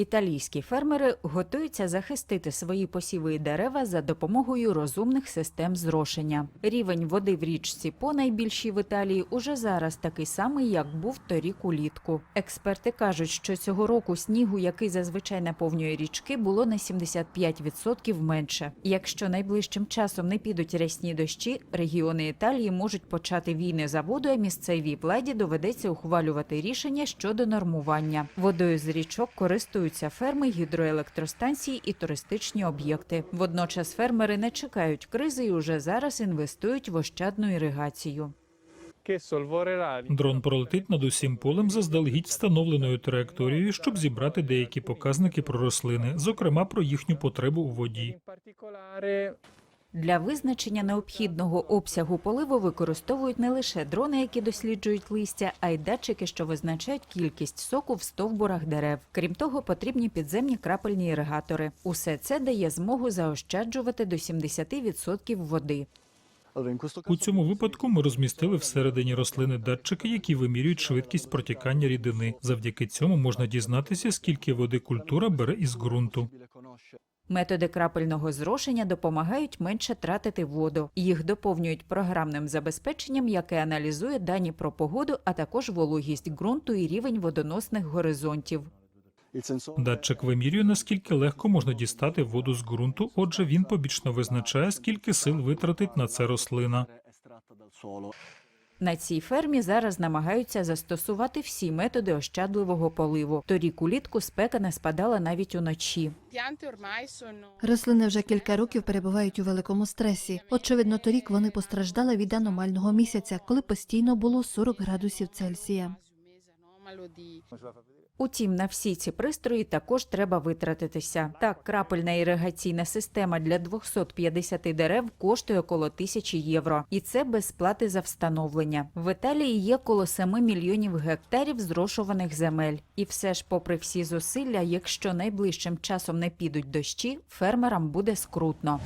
Італійські фермери готуються захистити свої посіви і дерева за допомогою розумних систем зрошення. Рівень води в річці по найбільшій в Італії уже зараз такий самий, як був торік улітку. Експерти кажуть, що цього року снігу, який зазвичай наповнює річки, було на 75% менше. Якщо найближчим часом не підуть рясні дощі, регіони Італії можуть почати війни за воду, а місцевій владі доведеться ухвалювати рішення щодо нормування. Водою з річок користуються ферми, гідроелектростанції і туристичні об'єкти. Водночас фермери не чекають кризи і уже зараз інвестують в ощадну іригацію. Дрон пролетить над усім полем заздалегідь встановленою траєкторією, щоб зібрати деякі показники про рослини, зокрема про їхню потребу у воді. Для визначення необхідного обсягу поливу використовують не лише дрони, які досліджують листя, а й датчики, що визначають кількість соку в стовбурах дерев. Крім того, потрібні підземні крапельні іригатори. Усе це дає змогу заощаджувати до 70% води. У цьому випадку ми розмістили всередині рослини датчики, які вимірюють швидкість протікання рідини. Завдяки цьому можна дізнатися, скільки води культура бере із ґрунту. Методи крапельного зрошення допомагають менше тратити воду. Їх доповнюють програмним забезпеченням, яке аналізує дані про погоду, а також вологість ґрунту і рівень водоносних горизонтів. Датчик вимірює, наскільки легко можна дістати воду з ґрунту, отже, він побічно визначає, скільки сил витратить на це рослина. На цій фермі зараз намагаються застосувати всі методи ощадливого поливу. Торік улітку спека не спадала навіть уночі. Рослини вже кілька років перебувають у великому стресі. Очевидно, торік вони постраждали від аномального місяця, коли постійно було 40 градусів Цельсія. Утім, на всі ці пристрої також треба витратитися. Так, крапельна іригаційна система для 250 дерев коштує около тисячі євро, і це без сплати за встановлення. В Італії є коло 7 мільйонів гектарів зрошуваних земель. І все ж, попри всі зусилля, якщо найближчим часом не підуть дощі, фермерам буде скрутно.